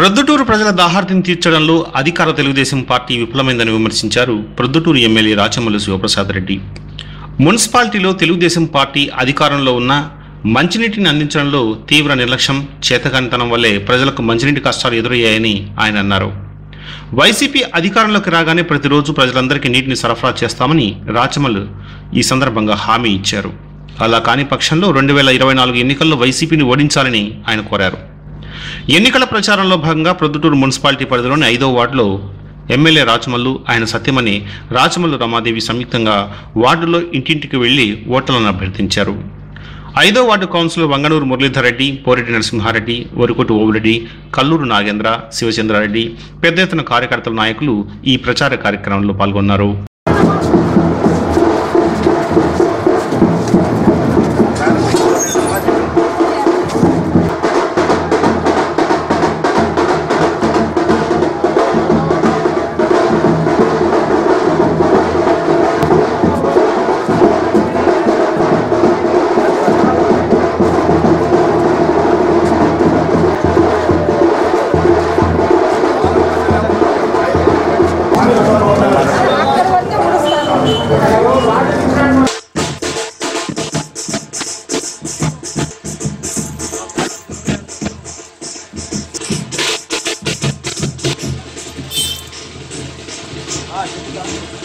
ప్రొద్దుటూరు ప్రజల దాహార్తిని తీర్చడంలో అధికార తెలుగుదేశం పార్టీ విఫలమైందని విమర్శించారు ప్రొద్దుటూరు ఎమ్మెల్యే రాచమల్లు శివప్రసాద్ రెడ్డి. మున్సిపాలిటీలో తెలుగుదేశం పార్టీ అధికారంలో ఉన్న మంచినీటిని అందించడంలో తీవ్ర నిర్లక్ష్యం చేతకానితనం వల్లే ప్రజలకు మంచినీటి కష్టాలు ఎదురయ్యాయని ఆయన అన్నారు. వైసీపీ అధికారంలోకి రాగానే ప్రతిరోజు ప్రజలందరికీ నీటిని సరఫరా చేస్తామని రాచమల్లు ఈ సందర్భంగా హామీ ఇచ్చారు. అలా కాని పక్షంలో రెండు వేల ఇరవై నాలుగు ఎన్నికల్లో వైసీపీని ఓడించాలని ఆయన కోరారు. ఎన్నికల ప్రచారంలో భాగంగా ప్రొద్దుటూరు మున్సిపాలిటీ పరిధిలోని ఐదో వార్డులో ఎమ్మెల్యే రాచమల్లు ఆయన సత్యమని రాచమల్లు రమాదేవి సంయుక్తంగా వార్డులో ఇంటింటికి వెళ్ళి ఓట్లను అభ్యర్థించారు. ఐదో వార్డు కౌన్సిలర్ వంగనూరు మురళీధర్ రెడ్డి పోరెడ్డి నరసింహారెడ్డి వరికోటి ఓవురెడ్డి కల్లూరు నాగేంద్ర శివచంద్రారెడ్డి పెద్ద ఎత్తున కార్యకర్తల నాయకులు ఈ ప్రచార కార్యక్రమంలో పాల్గొన్నారు. 아, 진짜.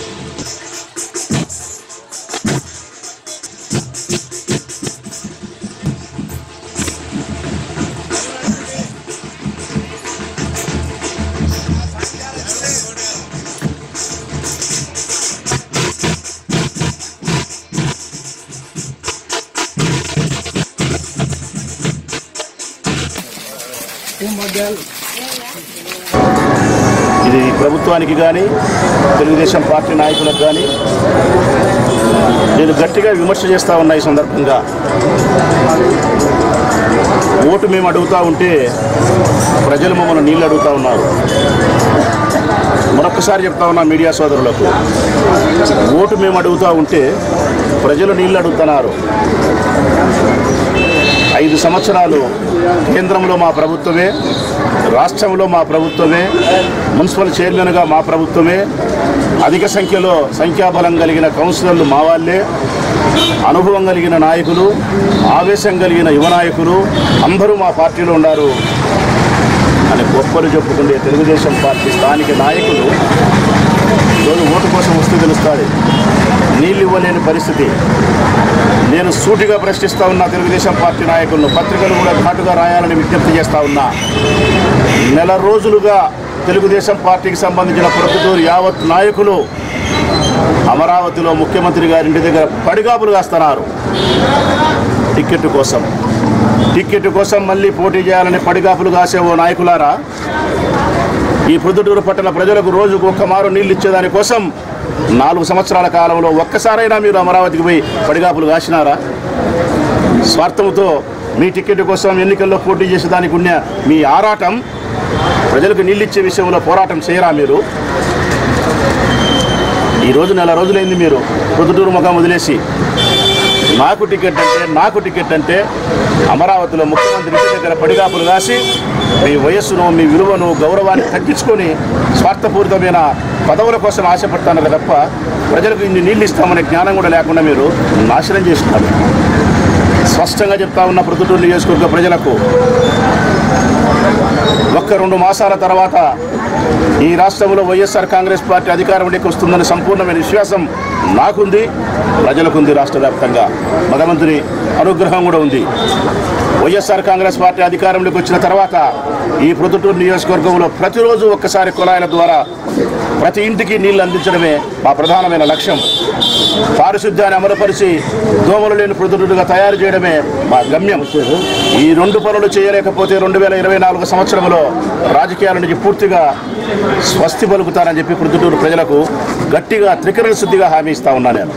ఇది ప్రభుత్వానికి కానీ తెలుగుదేశం పార్టీ నాయకులకు కానీ నేను గట్టిగా విమర్శ చేస్తూ ఉన్నా ఈ సందర్భంగా. ఓటు మేము అడుగుతా ఉంటే ప్రజలు మమ్మల్ని నీళ్ళు అడుగుతా ఉన్నారు. మరొకసారి చెప్తా ఉన్నా మీడియా సోదరులకు ఓటు మేము అడుగుతా ఉంటే ప్రజలు నీళ్ళు అడుగుతున్నారు. ఐదు సంవత్సరాలు కేంద్రంలో మా ప్రభుత్వమే రాష్ట్రంలో మా ప్రభుత్వమే మున్సిపల్ చైర్మన్గా మా ప్రభుత్వమే అధిక సంఖ్యలో సంఖ్యాబలం కలిగిన కౌన్సిలర్లు మా వాళ్ళే అనుభవం కలిగిన నాయకులు ఆవేశం కలిగిన యువ నాయకులు అందరూ మా పార్టీలో ఉన్నారు అని గొప్పలు చెప్పుకునే తెలుగుదేశం పార్టీ స్థానిక నాయకులు ఈరోజు ఓటు కోసం వస్తూ తెలుస్తుంది నీళ్ళు ఇవ్వలేని పరిస్థితి. నేను సూటిగా ప్రశ్నిస్తూ ఉన్నా తెలుగుదేశం పార్టీ నాయకులను. పత్రికలు కూడా ఘాటుగా రాయాలని విజ్ఞప్తి చేస్తూ ఉన్నా. నెల రోజులుగా తెలుగుదేశం పార్టీకి సంబంధించిన ప్రొద్దుటూరు యావత్ నాయకులు అమరావతిలో ముఖ్యమంత్రి గారి ఇంటి దగ్గర పడిగాపులు కాస్తున్నారు. టిక్కెట్ కోసం. టిక్కెట్ కోసం మళ్ళీ పోటీ చేయాలని పడిగాపులు కాసే ఓ నాయకులారా? ఈ ప్రొద్దుటూరు పట్టణ ప్రజలకు రోజుకు ఒక్క మారు నీళ్ళు ఇచ్చేదాని కోసం నాలుగు సంవత్సరాల కాలంలో ఒక్కసారైనా మీరు అమరావతికి పోయి పడిగాపులు కాసినారా? స్వార్థంతో మీ టికెట్ కోసం ఎన్నికల్లో పోటీ చేసే దానికి ఉన్న మీ ఆరాటం ప్రజలకు నీళ్ళిచ్చే విషయంలో పోరాటం చేయరా మీరు? ఈరోజు నెల రోజులైంది మీరు. పొద్దుటూరు ముఖం వదిలేసి నాకు టికెట్ అంటే నాకు టికెట్ అంటే అమరావతిలో ముఖ్యమంత్రి ఇంటి దగ్గర పడిగాపులు కాసి మీ వయస్సును మీ విలువను గౌరవాన్ని తగ్గించుకొని స్వార్థపూరితమైన పదవుల కోసం ఆశపడతాను తప్ప ప్రజలకు ఇన్ని నీళ్ళు ఇస్తామనే జ్ఞానం కూడా లేకుండా మీరు నాశనం చేస్తున్నారు. స్పష్టంగా చెప్తా ఉన్న ప్రొద్దుటూరు నియోజకవర్గ ప్రజలకు ఒక్క రెండు మాసాల తర్వాత ఈ రాష్ట్రంలో వైఎస్ఆర్ కాంగ్రెస్ పార్టీ అధికారంలోకి వస్తుందని సంపూర్ణమైన విశ్వాసం నాకుంది ప్రజలకుంది రాష్ట్ర వ్యాప్తంగా. భగవంతుని అనుగ్రహం కూడా ఉంది. వైఎస్ఆర్ కాంగ్రెస్ పార్టీ అధికారంలోకి వచ్చిన తర్వాత ఈ ప్రొద్దుటూరు నియోజకవర్గంలో ప్రతిరోజు ఒక్కసారి కుళాయిల ద్వారా ప్రతి ఇంటికి నీళ్ళు అందించడమే మా ప్రధానమైన లక్ష్యం. పారిశుద్ధ్యాన్ని అమలుపరిచి దోమలు లేని ప్రొద్దుటూరుగా తయారు చేయడమే మా గమ్యం. ఈ రెండు పనులు చేయలేకపోతే రెండు వేల ఇరవై నాలుగు సంవత్సరంలో రాజకీయాల నుంచి పూర్తిగా స్వస్తి పలుకుతానని చెప్పి ప్రొద్దుటూరు ప్రజలకు గట్టిగా త్రికరణ శుద్ధిగా హామీ ఇస్తా ఉన్నాను నేను.